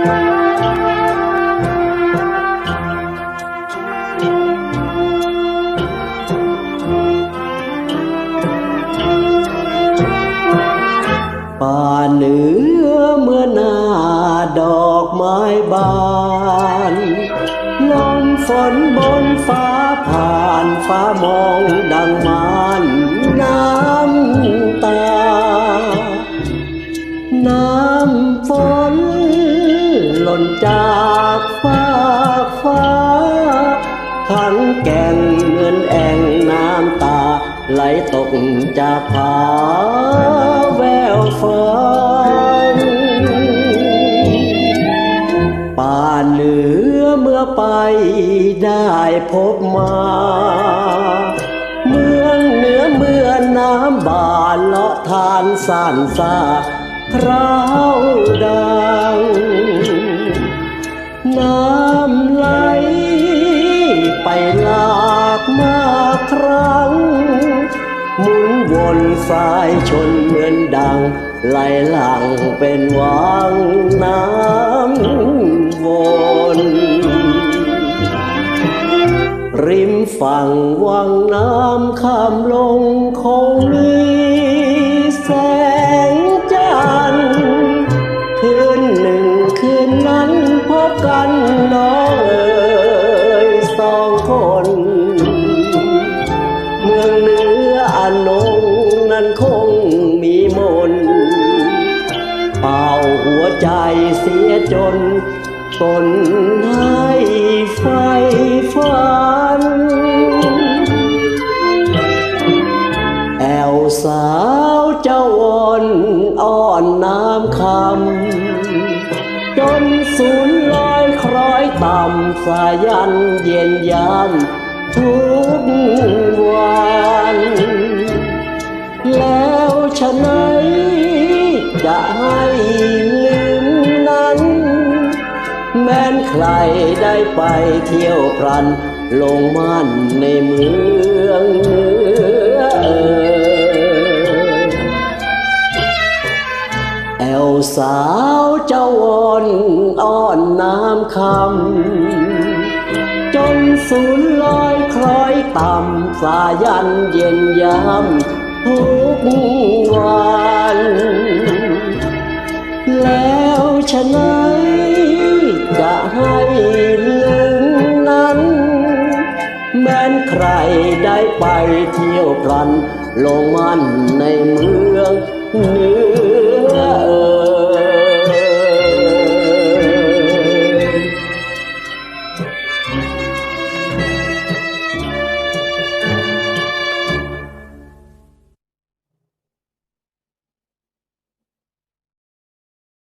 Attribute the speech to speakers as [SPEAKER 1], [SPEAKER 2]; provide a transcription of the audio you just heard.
[SPEAKER 1] ป่าเหนือเมื่อนาดอกไม้บานลมฝนบนฟ้าผ่านฟ้ามองดังมานน้ากฟ้าฟ้า ทั้งแก่งเหมือนแอ่งน้ำตา ไหลตกจากผาแววฟ้นป่าเหนือเมื่อไปได้พบมาเมืองเหนือเมื่อน้ำบานเลาะทานสานซาพร้าวดัง น้ำไหล ไปหลากมาครั้ง หมุนวนสายชนเหมือนดัง ไหลหลังเป็นวังน้ำวนริมฝั่งวังน้ำข้ามลง กันน้องเอ๋ยสองคน เมืองเหนืออันงนั้นคงมีมน เป่าหัวใจเสียจนตนให้ไฟฝัน แอวสาวเจ้าวอนอ้อนน้ำคำ ต่ำสายันเย็นยามทุกวันแล้วฉะไหนจะให้ลืมนั้น แม้นใครได้ไปเที่ยวพรัน ลงมันในเมืองเหนือเอ่ยแอวสาวเจ้าวอนอ้อนน้ำคำ จนสูญลอยคล้อยต่ำสายันเย็นยามทุกวัน แล้วฉะไหนจะให้ลืมนั้น แม้นใครได้ไปเที่ยวพรันลงมันในเมือง